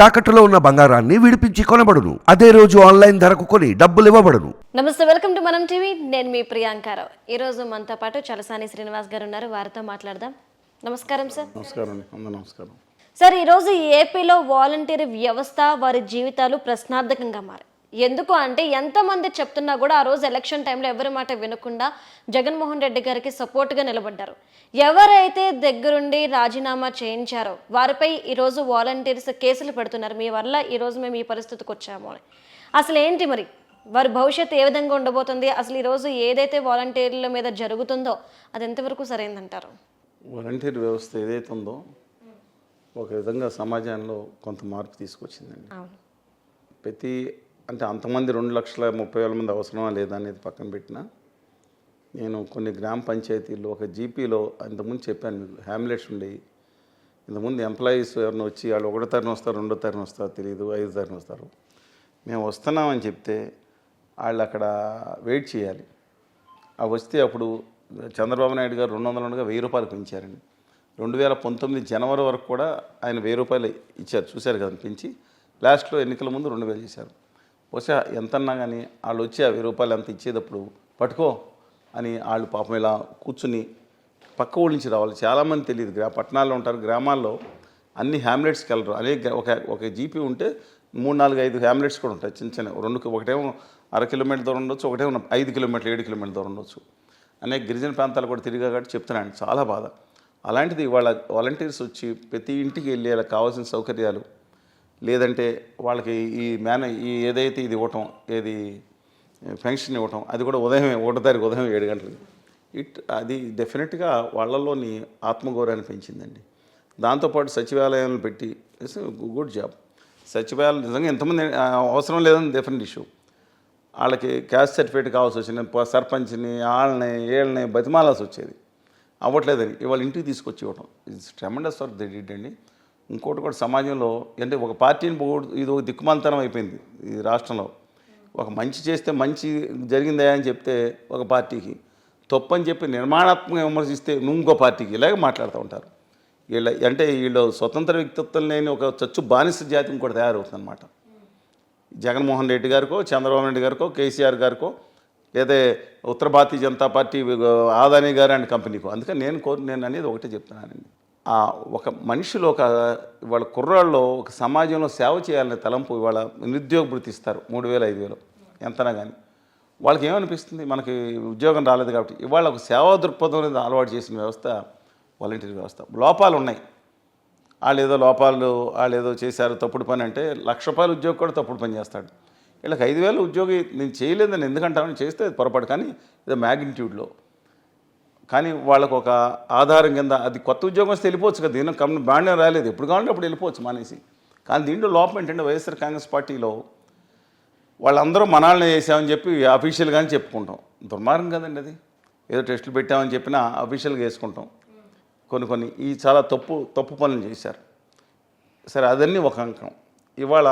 తాకట్టులో ఉన్న బంగారాన్ని విడిపించి కొనబడును. అదే రోజు ఆన్లైన్ ధరకు కొని డబ్బులు ఇవ్వబడును. నమస్తే వెల్కమ్ టు మనం టీవీ. నేను మీ ప్రియాంకారావు ఈరోజు మనతో పాటు చలసాని శ్రీనివాస్ గారు ఉన్నారు. వారితో మాట్లాడదాం. నమస్కారం సార్. నమస్కారం అండి. నమస్కారం. సార్ ఈరోజు ఏపీలో వాలంటీర్ వ్యవస్థ వారి జీవితాలు ప్రశ్నార్థకంగా మారాయి. ఎందుకు అంటే ఎంతమంది చెప్తున్నా కూడా ఆ రోజు ఎలక్షన్ టైంలో ఎవరి మాట వినకుండా జగన్మోహన్ రెడ్డి గారికి సపోర్ట్గా నిలబడ్డారు. ఎవరైతే దగ్గరుండి రాజీనామా చేయించారో వారిపై ఈరోజు వాలంటీర్స్ కేసులు పెడుతున్నారు. మీ వల్ల ఈరోజు మేము ఈ పరిస్థితికి వచ్చాము అని. అసలు ఏంటి మరి? వారి భవిష్యత్తు ఏ విధంగా ఉండబోతుంది? అసలు ఈరోజు ఏదైతే వాలంటీర్ల మీద జరుగుతుందో అది ఎంతవరకు సరైందంటారు? వాలంటీర్ వ్యవస్థ ఏదైతే ఉందో ఒక విధంగా సమాజంలో కొంత మార్పు తీసుకొచ్చిందండి. ప్రతి అంటే అంతమంది రెండు లక్షల ముప్పై వేల మంది అవసరమా లేదా అనేది పక్కన పెట్టిన నేను కొన్ని గ్రామ పంచాయతీల్లో ఒక జీపీలో ఇంతకుముందు చెప్పాను మీకు హ్యామ్లెట్స్ ఉండేవి ఇంతకుముందు ఎంప్లాయీస్ ఎవరిని వచ్చి వాళ్ళు ఒకటో తరం వస్తారు రెండో తరం వస్తారో తెలియదు ఐదో తరం వస్తారు. మేము వస్తున్నామని చెప్తే వాళ్ళు అక్కడ వెయిట్ చేయాలి. అవి వస్తే అప్పుడు చంద్రబాబు నాయుడు గారు రెండు వందల ఉండగా వెయ్యి రూపాయలు పెంచారండి. రెండు వేల పంతొమ్మిది జనవరి వరకు కూడా ఆయన వెయ్యి రూపాయలు ఇచ్చారు చూశారు కదా పెంచి. లాస్ట్లో ఎన్నికల ముందు రెండు వేలు చేశారు. బహుశా ఎంతన్నా కానీ వాళ్ళు వచ్చి ఆ వెయ్యి రూపాయలు ఎంత ఇచ్చేటప్పుడు పట్టుకో అని వాళ్ళు పాపం ఇలా కూర్చుని పక్క ఊళ్ళ నుంచి రావాలి. చాలామంది తెలియదు. గ్రా పట్టణాల్లో ఉంటారు. గ్రామాల్లో అన్ని హ్యామ్లెట్స్కి వెళ్ళరు. అదే ఒక ఒక జీపీ ఉంటే మూడు నాలుగు ఐదు హ్యామ్లెట్స్ కూడా ఉంటాయి. చిన్న చిన్న రెండు ఒకటేమో అర కిలోమీటర్ దూరం ఉండొచ్చు. ఒకటేమో ఐదు కిలోమీటర్లు ఏడు కిలోమీటర్ దూరం ఉండొచ్చు. అనేక గిరిజన ప్రాంతాలు కూడా తిరిగా కాబట్టి చెప్తున్నాను. చాలా బాధ. అలాంటిది వాళ్ళ వాలంటీర్స్ వచ్చి ప్రతి ఇంటికి వెళ్ళి వాళ్ళకి కావాల్సిన సౌకర్యాలు లేదంటే వాళ్ళకి ఈ మేన ఈ ఏదైతే ఇది ఇవ్వటం ఏది పెన్షన్ ఇవ్వటం అది కూడా ఉదయం ఒకటో తారీఖు ఉదయం ఏడు గంటలకి. ఇట్ అది డెఫినెట్గా వాళ్ళలోని ఆత్మగౌరవాన్ని పెంచిందండి. దాంతోపాటు సచివాలయాలను పెట్టి గుడ్ జాబ్. సచివాలయం నిజంగా ఎంతమంది అవసరం లేదని డెఫినెట్ ఇష్యూ. వాళ్ళకి క్యాస్ట్ సర్టిఫికేట్ కావాల్సి వచ్చింది సర్పంచ్ని వాళ్ళని ఏళ్ళని బతిమాలాల్సి వచ్చేది. అవ్వట్లేదని ఇవాళ ఇంటికి తీసుకొచ్చి ఇవ్వటం. It's tremendous work they did అండి. ఇంకోటి కూడా సమాజంలో అంటే ఒక పార్టీని పోగొడు ఇది ఒక దిక్కుమాలతనం అయిపోయింది ఈ రాష్ట్రంలో. ఒక మంచి చేస్తే మంచి జరిగిందా అని చెప్తే ఒక పార్టీకి తప్పని చెప్పి నిర్మాణాత్మకంగా విమర్శిస్తే నువ్వు ఇంకో పార్టీకి ఇలాగే మాట్లాడుతూ ఉంటారు. వీళ్ళ అంటే వీళ్ళు స్వతంత్ర వ్యక్తిత్వం లేని ఒక చచ్చు బానిస జాతి ఇంకోటి తయారవుతుందన్నమాట. జగన్మోహన్ రెడ్డి గారికో చంద్రబాబు నాయుడు గారికో కేసీఆర్ గారికో లేదా ఉత్తర భారతీయ జనతా పార్టీ ఆదాని గారు అండ్ కంపెనీకో. అందుకని నేను కోరు నేను అనేది ఒకటే చెప్తున్నానండి. ఆ ఒక మనిషిలో ఒక ఇవాళ కుర్రాళ్ళు ఒక సమాజంలో సేవ చేయాలనే తలంపు ఇవాళ నిరుద్యోగ వృత్తి ఇస్తారు మూడు వేలు ఐదు వేలు. ఎంతనా కానీ వాళ్ళకి ఏమనిపిస్తుంది మనకి ఉద్యోగం రాలేదు కాబట్టి. ఇవాళ ఒక సేవా దృక్పథం అనేది అలవాటు చేసిన వ్యవస్థ వాలంటీర్ వ్యవస్థ. లోపాలు ఉన్నాయి వాళ్ళు ఏదో లోపాలు వాళ్ళు ఏదో చేశారు తప్పుడు పని అంటే లక్ష రూపాయల ఉద్యోగి కూడా తప్పుడు పని చేస్తాడు. వీళ్ళకి ఐదు వేలు ఉద్యోగి నేను చేయలేదని ఎందుకంటామని చేస్తే అది పొరపాటు. కానీ ఏదో మ్యాగ్నిట్యూడ్లో కానీ వాళ్ళకు ఒక ఆధారం కింద అది కొత్త ఉద్యోగం వస్తే వెళ్ళిపోవచ్చు కదా. దీని కంపెనీ బాగానే రాలేదు. ఎప్పుడు కావాలంటే అప్పుడు వెళ్ళిపోవచ్చు మానేసి. కానీ దీంట్లో లోపం ఏంటంటే వైఎస్ఆర్ కాంగ్రెస్ పార్టీలో వాళ్ళందరూ మనాలనే చేసామని చెప్పి అఫీషియల్గానే చెప్పుకుంటాం. దుర్మార్గం కదండి అది. ఏదో టెస్టులు పెట్టామని చెప్పినా అఫీషియల్గా వేసుకుంటాం. కొన్ని కొన్ని ఈ చాలా తప్పు తప్పు పనులు చేశారు. సరే అదన్నీ ఒక అంకం. ఇవాళ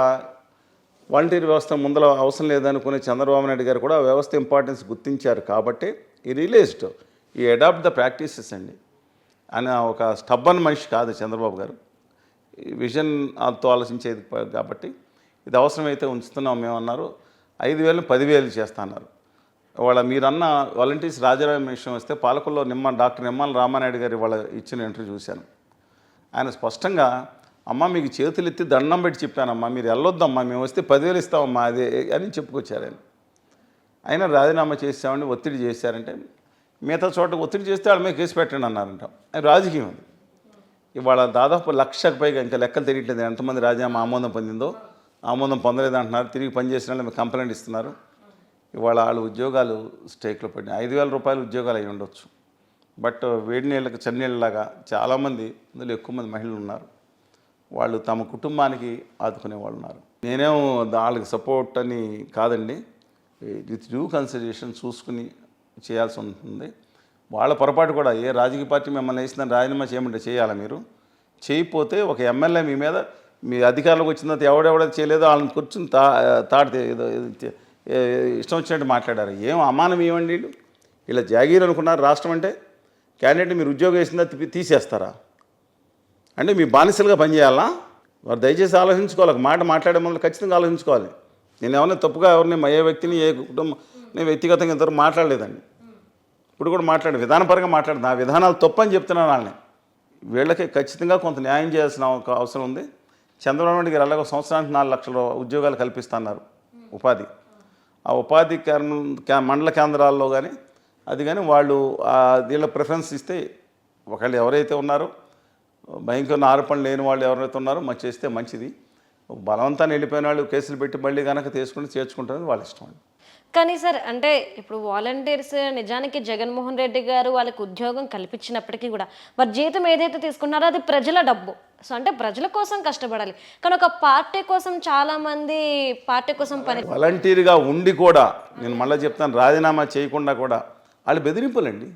వాలంటీర్ వ్యవస్థ ముందర అవసరం లేదనుకునే చంద్రబాబు నాయుడు గారు కూడా వ్యవస్థ ఇంపార్టెన్స్ గుర్తించారు కాబట్టి ఈ రిలీజ్డ్ ఈ అడాప్ట్ ద ప్రాక్టీసెస్ అండి. ఆయన ఒక స్టబ్బన్ మనిషి కాదు చంద్రబాబు గారు. ఈ ఆలోచించేది కాబట్టి ఇది అవసరమైతే ఉంచుతున్నాం మేము అన్నారు ఐదు వేలు పదివేలు చేస్తున్నారు వాళ్ళ మీరన్న వాలంటీర్స్ రాజారాం విషయం వస్తే పాలకుల్లో నిమ్మ డాక్టర్ నిమ్మల రామానాయుడు గారు వాళ్ళ ఇచ్చిన ఇంటర్వ్యూ చూశాను. ఆయన స్పష్టంగా అమ్మ మీకు చేతులు ఎత్తి దండం పెట్టి చెప్పానమ్మా మీరు వెళ్ళొద్దమ్మా మేము వస్తే పదివేలు ఇస్తామమ్మా అదే అని చెప్పుకొచ్చారు ఆయన. ఆయన రాజీనామా చేసామని ఒత్తిడి చేశారంటే మిగతా చోట ఒత్తిడి చేస్తే వాళ్ళ మీద కేసు పెట్టండి అన్నారంట. రాజకీయం అది. ఇవాళ దాదాపు లక్షకు పైగా ఇంకా లెక్కలు తెలియట్లేదు. ఎంతమంది రాజీనామా ఆమోదం పొందిందో ఆమోదం పొందలేదు అంటున్నారు తిరిగి పనిచేసిన వాళ్ళు మీకు కంప్లైంట్ ఇస్తున్నారు. ఇవాళ వాళ్ళు ఉద్యోగాలు స్టేక్లో పడినాయి ఐదు వేల రూపాయలు ఉద్యోగాలు అయి ఉండొచ్చు. బట్ వేడి నీళ్ళకి చన్నీళ్ళలాగా చాలామంది అందులో ఎక్కువ మంది మహిళలు ఉన్నారు. వాళ్ళు తమ కుటుంబానికి ఆదుకునే వాళ్ళు ఉన్నారు. నేనేం వాళ్ళకి సపోర్ట్ అని కాదండి. విత్ డ్యూ కన్సిడరేషన్ చూసుకుని చేయాల్సి ఉంటుంది. వాళ్ళ పొరపాటు కూడా ఏ రాజకీయ పార్టీ మిమ్మల్ని వేసిందని రాజీనామా చేయమంటే చేయాలా మీరు? చేయకపోతే ఒక ఎమ్మెల్యే మీ మీద మీ అధికారులకు వచ్చిన తర్వాత ఎవడెవడో చేయలేదో వాళ్ళని కూర్చుని తా తాడితే ఇష్టం వచ్చినట్టు మాట్లాడారు. ఏం అమానం ఏమండి ఇలా జాగీర్ అనుకున్నారు రాష్ట్రం అంటే క్యాండిడేట్ మీరు ఉద్యోగం వేసిందా తీసేస్తారా? అంటే మీ బానిసలుగా పనిచేయాలా? వారు దయచేసి ఆలోచించుకోవాలి. ఒక మాట మాట్లాడే ముందు ఖచ్చితంగా ఆలోచించుకోవాలి. నేను ఎవరిని తప్పుగా ఎవరిని ఏ వ్యక్తిని ఏ కుటుంబం నేను వ్యక్తిగతంగా ఇంతవరకు మాట్లాడలేదండి. ఇప్పుడు కూడా మాట్లాడు విధానపరంగా మాట్లాడు నా విధానాలు తప్పని చెప్తున్నాను వాళ్ళని. వీళ్ళకి ఖచ్చితంగా కొంత న్యాయం చేయాల్సిన ఒక అవసరం ఉంది. చంద్రబాబు నాయుడు గారు అలాగే సంవత్సరానికి నాలుగు లక్షల ఉద్యోగాలు కల్పిస్తున్నారు ఉపాధి. ఆ ఉపాధి మండల కేంద్రాల్లో కానీ అది కానీ వాళ్ళు దీనిలో ప్రిఫరెన్స్ ఇస్తే ఒకళ్ళు ఎవరైతే ఉన్నారో భయంకరమైన ఆరోపణలు లేని వాళ్ళు ఎవరైతే ఉన్నారో మంచి చేస్తే మంచిది. బలవంతాన్ని వెళ్ళిపోయిన వాళ్ళు కేసులు పెట్టి మళ్ళీ కనుక తీసుకుని చేర్చుకుంటారని వాళ్ళ ఇష్టం అండి. కానీ సార్ అంటే ఇప్పుడు వాలంటీర్స్ నిజానికి జగన్మోహన్ రెడ్డి గారు వాళ్ళకి ఉద్యోగం కల్పించినప్పటికీ కూడా వారి జీతం ఏదైతే తీసుకున్నారో అది ప్రజల డబ్బు. సో అంటే ప్రజల కోసం కష్టపడాలి. కానీ ఒక పార్టీ కోసం చాలా మంది పార్టీ కోసం పని వాలంటీర్గా ఉండి కూడా నేను మళ్ళీ చెప్తాను రాజీనామా చేయకుండా కూడా వాళ్ళు బెదిరింపులండి.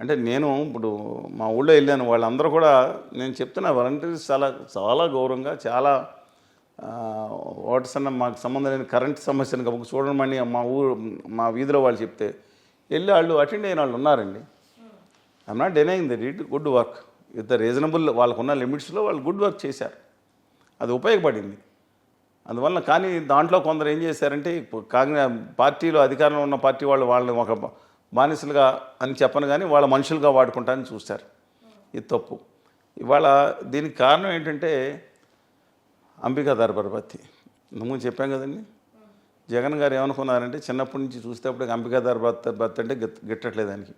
అంటే నేను ఇప్పుడు మా ఊళ్ళో వెళ్ళాను. వాళ్ళందరూ కూడా నేను చెప్తున్నా వాలంటీర్స్ చాలా చాలా గౌరవంగా చాలా ఓటర్స్ అన్న మాకు సంబంధం లేని కరెంట్ సమస్యను కనుక చూడమని మా ఊరు మా వీధిలో వాళ్ళు చెప్తే వెళ్ళి వాళ్ళు అటెండ్ అయిన వాళ్ళు ఉన్నారండి. I'm not denying the read good work with the reasonable వాళ్ళకున్న లిమిట్స్లో వాళ్ళు గుడ్ వర్క్ చేశారు. అది ఉపయోగపడింది. అందువల్ల కానీ దాంట్లో కొందరు ఏం చేశారంటే కాంగ్రెస్ పార్టీలో అధికారంలో ఉన్న పార్టీ వాళ్ళు వాళ్ళని ఒక బానిసలుగా అని చెప్పను కానీ వాళ్ళ మనుషులుగా వాడుకుంటారని చూస్తారు ఇది తప్పు. ఇవాళ దీనికి కారణం ఏంటంటే అంబికా దర్బార్బత్తి ముందు చెప్పాం కదండి. జగన్ గారు ఏమనుకున్నారంటే చిన్నప్పటి నుంచి చూసేటప్పుడు అంబికా దర్బార్బత్తి అంటే గిట్ గిట్టట్లేదు దానికి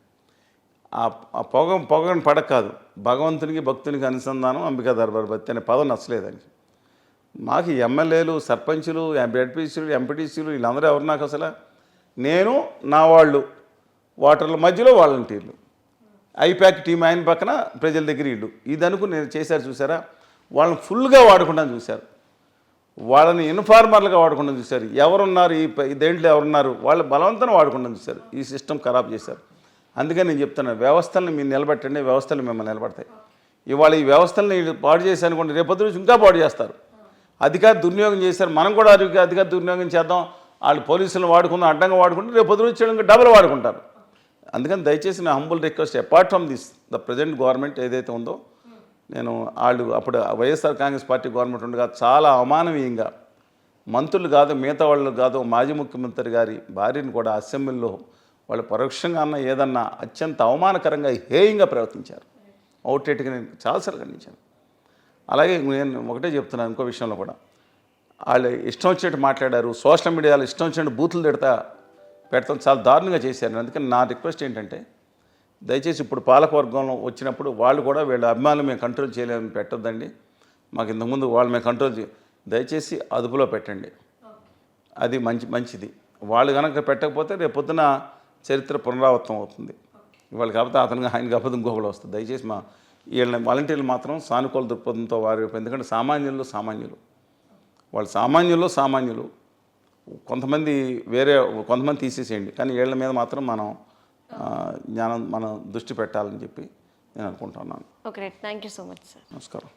ఆ ఆ పొగ పొగని పడక కాదు భగవంతునికి భక్తునికి అనుసంధానం అంబికా దర్బార్బత్తి అనే పదం నచ్చలేదు దానికి మాకు ఎమ్మెల్యేలు సర్పంచులు ఎంపీటీసీలు ఎంపీటీసీలు వీళ్ళందరూ ఎవరు నాకు అసలు? నేను నా వాళ్ళు. వాటర్ల మధ్యలో వాలంటీర్లు. ఐప్యాక్ టీం ఆయన పక్కన ప్రజల దగ్గర ఇల్లు. ఇది అనుకుని నేను చేశారు చూసారా? వాళ్ళని ఫుల్గా వాడకుండా చూశారు. వాళ్ళని ఇన్ఫార్మర్లుగా వాడకుండా చూశారు. ఎవరున్నారు? ఈ దేంట్లో ఎవరున్నారు? వాళ్ళు బలవంతం వాడుకుంటాం చూశారు. ఈ సిస్టమ్ ఖరాబ్ చేశారు. అందుకని నేను చెప్తున్నాను వ్యవస్థలను మీరు నిలబెట్టండి. వ్యవస్థలు మిమ్మల్ని నిలబడతాయి. ఇవాళ ఈ వ్యవస్థలను పాడు చేసి అనుకోండి రేపటి నుంచి ఇంకా పాడు చేస్తారు. అధికార దుర్వినియోగం చేశారు. మనం కూడా అధికార దుర్వినియోగం చేద్దాం. వాళ్ళు పోలీసులను వాడుకుందాం అడ్డంగా వాడుకుంటే. రేపు పొద్దు నుంచి ఇంకా డబుల్ వాడుకుంటారు. అందుకని దయచేసి నా humble request apart from this the present government ఏదైతే ఉందో నేను వాళ్ళు అప్పుడు వైఎస్ఆర్ కాంగ్రెస్ పార్టీ గవర్నమెంట్ ఉండగా చాలా అమానవీయంగా మంత్రులు కాదు మిగతా వాళ్ళు కాదు మాజీ ముఖ్యమంత్రి గారి భార్యను కూడా అసెంబ్లీలో వాళ్ళు పరోక్షంగా అన్న ఏదన్నా అత్యంత అవమానకరంగా హేయంగా ప్రవర్తించారు. అవుట్రేట్గా నేను చాలాసార్లు ఖండించాను. అలాగే నేను ఒకటే చెప్తున్నాను ఇంకో విషయంలో కూడా. వాళ్ళు ఇష్టం వచ్చినట్టు మాట్లాడారు సోషల్ మీడియాలో ఇష్టం వచ్చినట్టు బూతులు తిడతా పెడతాం చాలా దారుణంగా చేశారు. అందుకని నా రిక్వెస్ట్ ఏంటంటే దయచేసి ఇప్పుడు పాలకవర్గంలో వచ్చినప్పుడు వాళ్ళు కూడా వీళ్ళ అభిమానులు మేము కంట్రోల్ చేయలేమని పెట్టొద్దండి. మాకు ఇంతకుముందు వాళ్ళు మేము కంట్రోల్ దయచేసి అదుపులో పెట్టండి. అది మంచి మంచిది. వాళ్ళు కనుక పెట్టకపోతే రేపు పొద్దున చరిత్ర పునరావృతం అవుతుంది. ఇవాళ కాకపోతే అతను ఆయన కాకపోతే ఇంకొకరు వస్తుంది. దయచేసి మా వీళ్ళ వాలంటీర్లు మాత్రం సానుకూల దృక్పథంతో వారి ఎందుకంటే సామాన్యుల్లో సామాన్యులు. వాళ్ళు సామాన్యుల్లో సామాన్యులు. కొంతమంది వేరే కొంతమంది తీసేసేయండి. కానీ వీళ్ళ మీద మాత్రం మనం జ్ఞానం మనం దృష్టి పెట్టాలని చెప్పి నేను అనుకుంటున్నాను. Okay thank you so much sir. నమస్కారం.